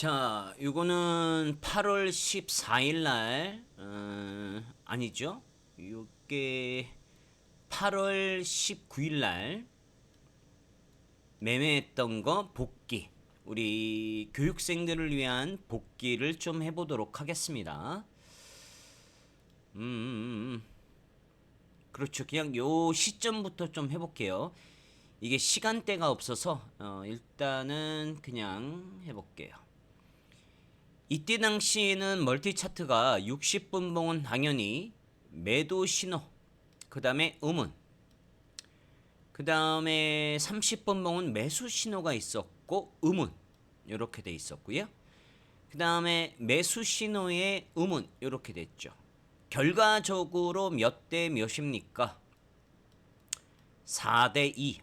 자, 요거는 8월 14일 날, 어, 아니죠? 요게 8월 19일 날 매매했던 거 복귀. 우리 교육생들을 위한 복귀를 좀 해보도록 하겠습니다. 음, 그렇죠. 그냥 요 시점부터 좀 해볼게요. 이게 시간대가 없어서 어, 일단은 그냥 해볼게요. 이때 당시에는 멀티 차트가 60분 봉은 당연히 매도 신호, 그 다음에 음운, 그 다음에 30분 봉은 매수 신호가 있었고 음운 이렇게 돼 있었고요. 그 다음에 매수 신호의 음운 이렇게 됐죠. 결과적으로 몇 대 몇입니까? 4대 2.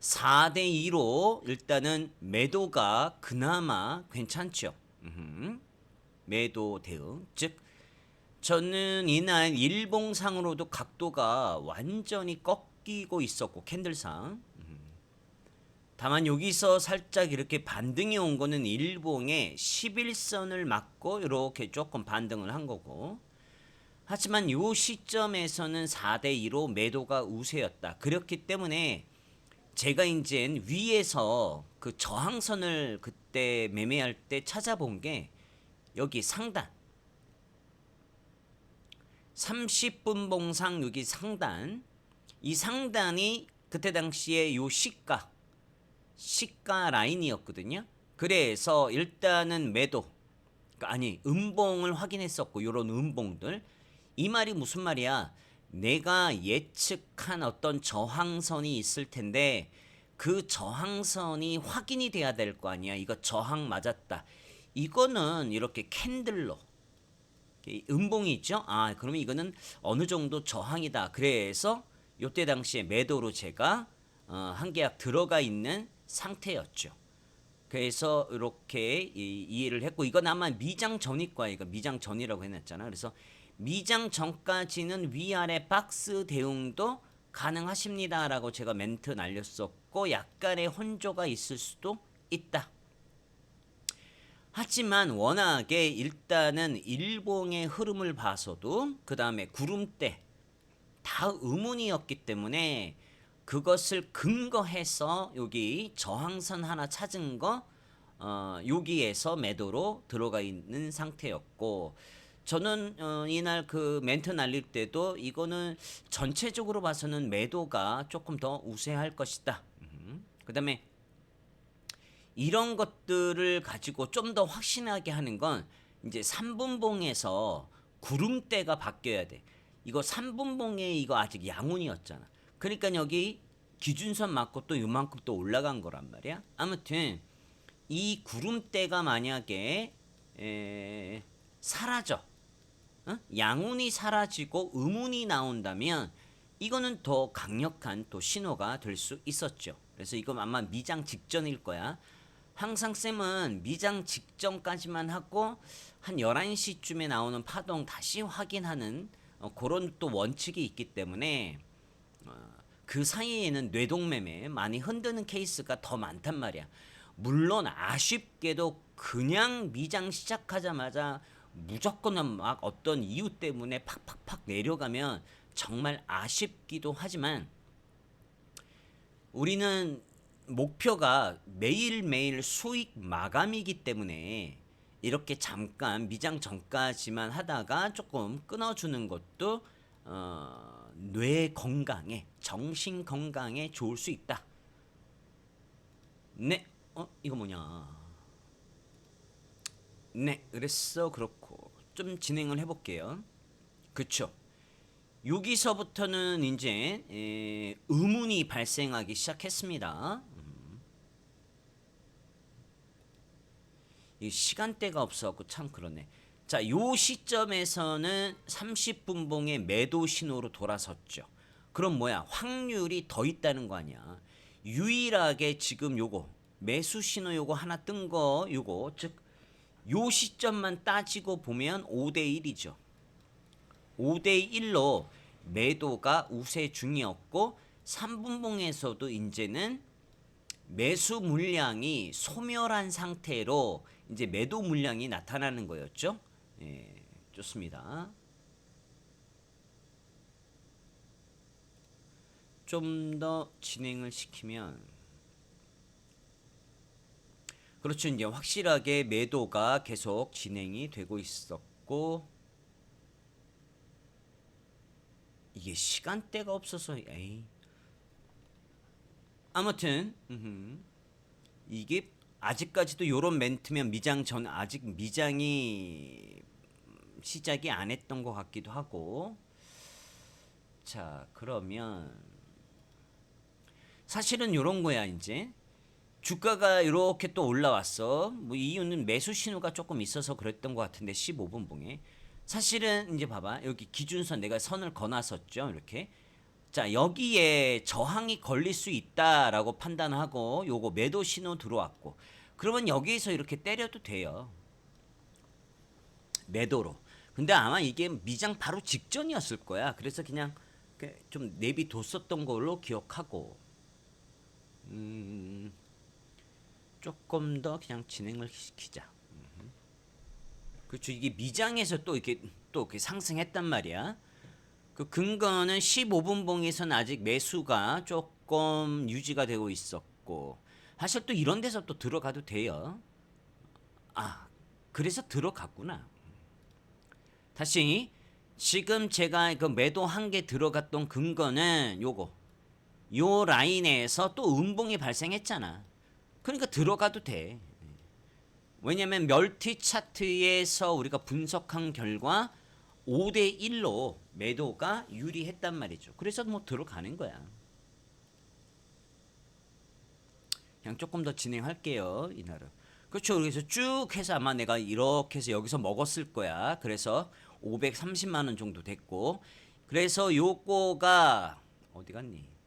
4대 2로 일단은 매도가 그나마 괜찮죠. 매도 대응. 즉 저는 이날 일봉상으로도 각도가 완전히 꺾이고 있었고 캔들상. 음. 다만 여기서 살짝 이렇게 반등이 온 거는 일봉의 11선을 맞고 이렇게 조금 반등을 한 거고. 하지만 요 시점에서는 4대 2로 매도가 우세였다. 그렇기 때문에 제가 이제 위에서 그 저항선을 그때 매매할 때 찾아본 게 여기 상단 30분 봉상 여기 상단 이 상단이 그때 당시에 요 시가 시가 라인이었거든요. 그래서 일단은 매도 그러니까 아니 음봉을 확인했었고 요런 음봉들 이 말이 무슨 말이야? 내가 예측한 어떤 저항선이 있을 텐데 그 저항선이 확인이 돼야 될 거 아니야. 이거 저항 맞았다. 이거는 이렇게 캔들로 이 음봉이 있죠. 아, 그러면 이거는 어느 정도 저항이다. 그래서 요때 당시에 매도로 제가 어, 한 계약 들어가 있는 상태였죠. 그래서 이렇게 이, 이해를 했고 이건 아마 미장 전이과 이거 미장 전이라고 해놨잖아. 그래서 미장 전까지는 위아래 박스 대응도 가능하십니다라고 제가 멘트 날렸었고 약간의 혼조가 있을 수도 있다. 하지만 워낙에 일단은 일봉의 흐름을 봐서도 그 다음에 구름대 다 의문이었기 때문에 그것을 근거해서 여기 저항선 하나 찾은 거 어, 여기에서 매도로 들어가 있는 상태였고 저는 어, 이날 그 멘트 날릴 때도 이거는 전체적으로 봐서는 매도가 조금 더 우세할 것이다. 음. 그다음에 이런 것들을 가지고 좀 더 확신하게 하는 건 이제 3분봉에서 구름대가 바뀌어야 돼. 이거 3분봉에 이거 아직 양운이었잖아. 그러니까 여기 기준선 맞고 또 요만큼 또 올라간 거란 말이야. 아무튼 이 구름대가 만약에 에, 사라져. 어? 양운이 사라지고 음운이 나온다면 이거는 더 강력한 또 신호가 될 수 있었죠. 그래서 이건 아마 미장 직전일 거야. 항상 쌤은 미장 직전까지만 하고 한 11시쯤에 나오는 파동 다시 확인하는 어, 그런 또 원칙이 있기 때문에 어, 그 사이에는 뇌동매매 많이 흔드는 케이스가 더 많단 말이야. 물론 아쉽게도 그냥 미장 시작하자마자 무조건 막 어떤 이유 때문에 팍팍팍 내려가면 정말 아쉽기도 하지만 우리는 목표가 매일매일 수익 마감이기 때문에 이렇게 잠깐 미장 전까지만 하다가 조금 끊어주는 것도 어, 뇌 건강에 정신 건강에 좋을 수 있다. 네, 어 이거 뭐냐? 네, 그랬어 그렇고 좀 진행을 해볼게요. 그쵸? 여기서부터는 이제 에, 의문이 발생하기 시작했습니다. 음. 이 시간대가 없어갖고 참 그러네. 자, 요 시점에서는 30분 봉의 매도 신호로 돌아섰죠. 그럼 뭐야? 확률이 더 있다는 거 아니야. 유일하게 지금 요거 매수 신호 요거 하나 뜬 거 요거 즉 요 시점만 따지고 보면 5대 1이죠. 5대 1로 매도가 우세 중이었고 3분봉에서도 이제는 매수 물량이 소멸한 상태로 이제 매도 물량이 나타나는 거였죠. 예, 좋습니다. 좀 더 진행을 시키면 그렇죠. 이제 확실하게 매도가 계속 진행이 되고 있었고 이게 시간대가 없어서 에이 아무튼 음흠. 이게 아직까지도 요런 멘트면 미장 전 아직 미장이 시작이 안 했던 것 같기도 하고 자 그러면 사실은 요런 거야 이제 주가가 이렇게 또 올라왔어. 뭐 이유는 매수 신호가 조금 있어서 그랬던 것 같은데 15분 봉에. 사실은 이제 봐봐. 여기 기준선 내가 선을 거놨었죠 이렇게. 자 여기에 저항이 걸릴 수 있다라고 판단하고 요거 매도 신호 들어왔고. 그러면 여기에서 이렇게 때려도 돼요. 매도로. 근데 아마 이게 미장 바로 직전이었을 거야. 그래서 그냥 그좀 내비뒀었던 걸로 기억하고. 음 조금 더 그냥 진행을 시키자. 그렇죠 이게 미장에서 또 이렇게 또 이렇게 상승했단 말이야 그 근거는 15분 봉에서는 아직 매수가 조금 유지가 되고 있었고 사실 또 이런 데서 또 들어가도 돼요. 아 그래서 들어갔구나. 다시 지금 제가 그 매도 한 개 들어갔던 근거는 요거 요 라인에서 또 음봉이 발생했잖아. 그러니까 들어가도 돼. 왜냐면 멀티 차트에서 우리가 분석한 결과 5대 1로 매도가 유리했단 말이죠. 그래서 뭐 들어가는 거야. 그냥 조금 더 진행할게요. 이날은. 그렇죠. 그래서 쭉 해서 아마 내가 이렇게 해서 여기서 먹었을 거야. 그래서 530만 원 정도 됐고 그래서 요거가 어디 갔니?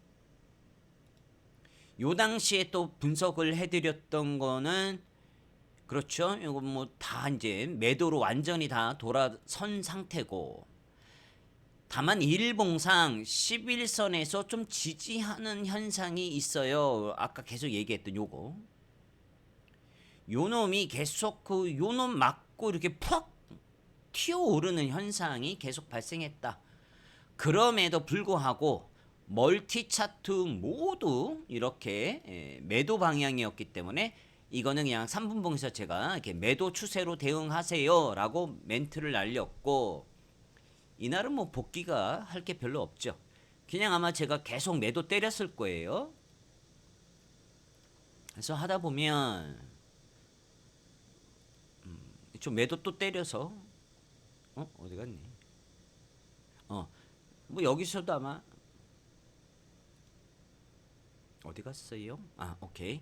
요 당시에 또 분석을 해드렸던 거는 그렇죠. 이거 뭐 다 이제 매도로 완전히 다 돌아선 상태고 다만 일봉상 11선에서 좀 지지하는 현상이 있어요. 아까 계속 얘기했던 요거. 요 놈이 계속 그 요 놈 맞고 이렇게 푹 튀어오르는 현상이 계속 발생했다. 그럼에도 불구하고 멀티 차트 모두 이렇게 예, 매도 방향이었기 때문에 이거는 그냥 3분 봉에서 제가 이렇게 매도 추세로 대응하세요라고 멘트를 날렸고 이날은 뭐 복귀가 할 게 별로 없죠. 그냥 아마 제가 계속 매도 때렸을 거예요. 그래서 하다 보면 음, 좀 매도 또 때려서 어 어디 갔니? 어뭐 여기서도 아마 어디 갔어요? 아 오케이.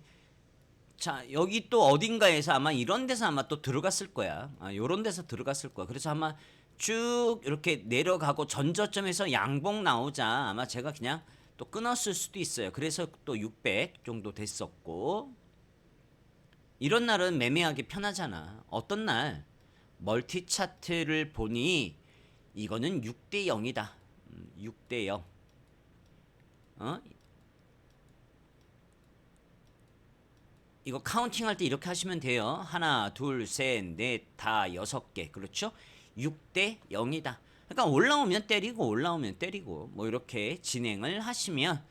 자 여기 또 어딘가에서 아마 이런 데서 아마 또 들어갔을 거야. 아 요런 데서 들어갔을 거야. 그래서 아마 쭉 이렇게 내려가고 전저점에서 양봉 나오자 아마 제가 그냥 또 끊었을 수도 있어요. 그래서 또 600 정도 됐었고 이런 날은 매매하기 편하잖아. 어떤 날 멀티 차트를 보니 이거는 6대 0이다. 6대 0. 어? 이거 카운팅 할 때 이렇게 하시면 돼요. 하나, 둘, 셋, 넷, 다 여섯 개. 그렇죠? 6대 0이다. 그러니까 올라오면 때리고 올라오면 때리고 뭐 이렇게 진행을 하시면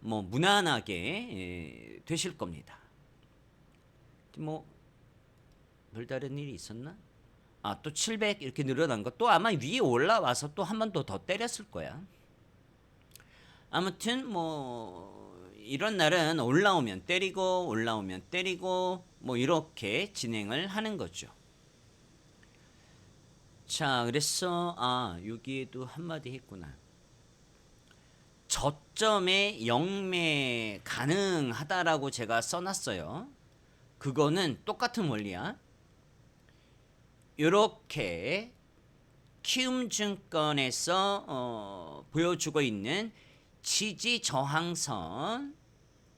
뭐 무난하게 예, 되실 겁니다. 뭐 별다른 일이 있었나? 아, 또 700 이렇게 늘어난 거또 아마 위에 올라와서 또 한 번 더 더 때렸을 거야. 아무튼 뭐 이런 날은 올라오면 때리고 올라오면 때리고 뭐 이렇게 진행을 하는 거죠. 자, 그래서 아 여기에도 한마디 했구나. 저점에 영매 가능하다라고 제가 써놨어요. 그거는 똑같은 원리야. 이렇게 키움증권에서 어, 보여주고 있는 지지 저항선,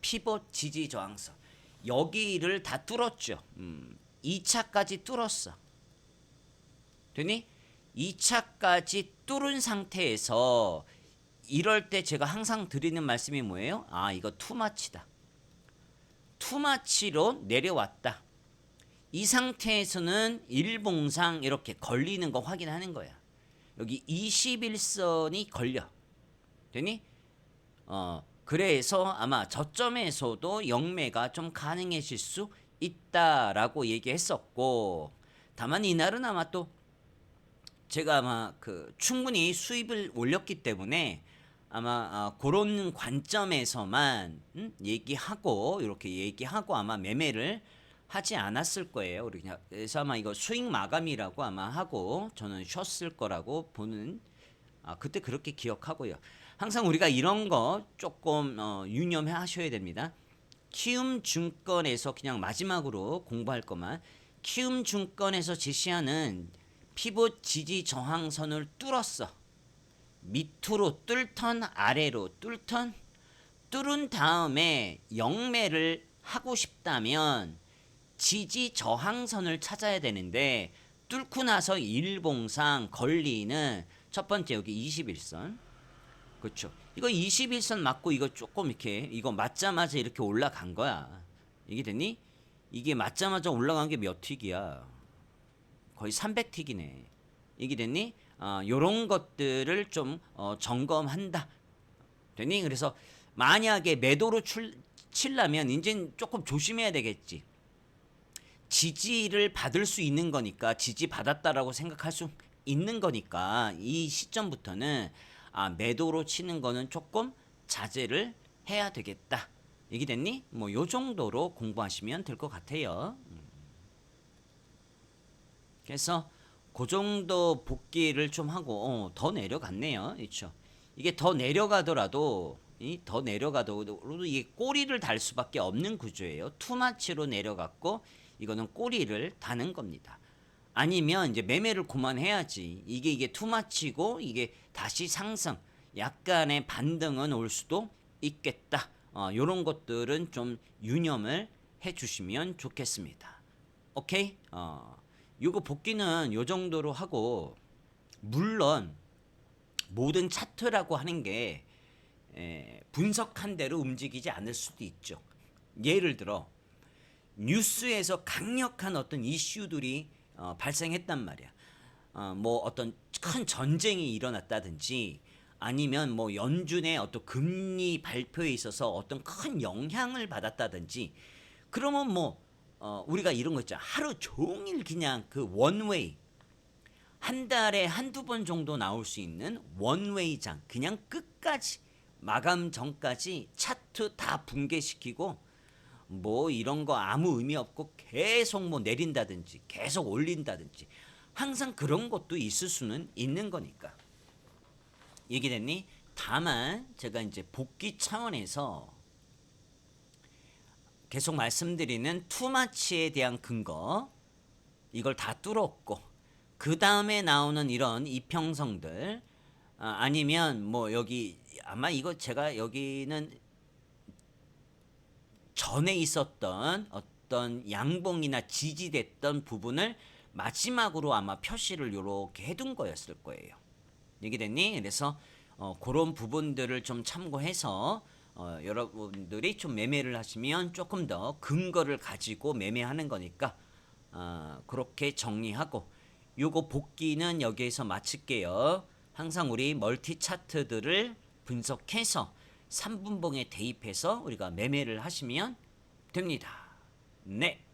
피봇 지지 저항선 여기를 다 뚫었죠. 음, 2차까지 뚫었어. 되니? 2차까지 뚫은 상태에서 이럴 때 제가 항상 드리는 말씀이 뭐예요? 아, 이거 투마치다. 투마치로 내려왔다. 이 상태에서는 일봉상 이렇게 걸리는 거 확인하는 거야. 여기 21선이 걸려. 되니? 어, 그래서 아마 저점에서도 영매가 좀 가능해질 수 있다라고 얘기했었고, 다만 이날은 아마 또 제가 아마 그 충분히 수입을 올렸기 때문에 아마 아, 그런 관점에서만 음? 얘기하고 이렇게 얘기하고 아마 매매를 하지 않았을 거예요. 우리 그냥 그래서 아마 이거 수익 마감이라고 아마 하고 저는 쉬었을 거라고 보는 아 그때 그렇게 기억하고요. 항상 우리가 이런 거 조금 어, 유념해 하셔야 됩니다. 키움 증권에서 그냥 마지막으로 공부할 것만 키움 증권에서 제시하는 피봇 지지 저항선을 뚫었어. 밑으로 뚫던 아래로 뚫던 뚫은 다음에 영매를 하고 싶다면 지지 저항선을 찾아야 되는데 뚫고 나서 일봉상 걸리는 첫 번째 여기 21선 그렇죠 이거 21선 맞고 이거 조금 이렇게 이거 맞자마자 이렇게 올라간 거야 이게 됐니? 이게 맞자마자 올라간 게 몇 틱이야 거의 300틱이네 이게 됐니? 어, 요런 것들을 좀 어, 점검한다 되니? 그래서 만약에 매도로 출, 칠라면 이제 조금 조심해야 되겠지 지지를 받을 수 있는 거니까 지지 받았다라고 생각할 수 있는 거니까 이 시점부터는 아, 매도로 치는 거는 조금 자제를 해야 되겠다. 얘기 됐니? 뭐 요 정도로 공부하시면 될 것 같아요. 음. 그래서 그 정도 복귀를 좀 하고 어, 더 내려갔네요. 그렇죠. 이게 더 내려가더라도 이 더 내려가더라도 이게 꼬리를 달 수밖에 없는 구조예요. 투마치로 내려갔고 이거는 꼬리를 다는 겁니다. 아니면 이제 매매를 그만해야지. 이게 이게 투마치고 이게 다시 상승, 약간의 반등은 올 수도 있겠다. 어, 요런 것들은 좀 유념을 해 주시면 좋겠습니다. 오케이? 어, 요거 복귀는 요 정도로 하고 물론 모든 차트라고 하는 게 에, 분석한 대로 움직이지 않을 수도 있죠. 예를 들어 뉴스에서 강력한 어떤 이슈들이 어, 발생했단 말이야. 어, 뭐 어떤 큰 전쟁이 일어났다든지 아니면 뭐 연준의 어떤 금리 발표에 있어서 어떤 큰 영향을 받았다든지 그러면 뭐 어, 우리가 이런 거 있잖아. 하루 종일 그냥 그 원웨이 한 달에 한두 번 정도 나올 수 있는 원웨이장 그냥 끝까지 마감 전까지 차트 다 붕괴시키고 뭐 이런 거 아무 의미 없고 계속 뭐 내린다든지 계속 올린다든지 항상 그런 것도 있을 수는 있는 거니까 얘기됐니? 다만 제가 이제 복귀 차원에서 계속 말씀드리는 투마치에 대한 근거 이걸 다 뚫었고 그 다음에 나오는 이런 이평성들 아, 아니면 뭐 여기 아마 이거 제가 여기는 전에 있었던 어떤 양봉이나 지지됐던 부분을 마지막으로 아마 표시를 요렇게 해둔 거였을 거예요. 얘기됐니? 그래서 어, 그런 부분들을 좀 참고해서 어, 여러분들이 좀 매매를 하시면 조금 더 근거를 가지고 매매하는 거니까 어, 그렇게 정리하고 요거 복귀는 여기에서 마칠게요. 항상 우리 멀티 차트들을 분석해서 3분봉에 대입해서 우리가 매매를 하시면 됩니다. 네.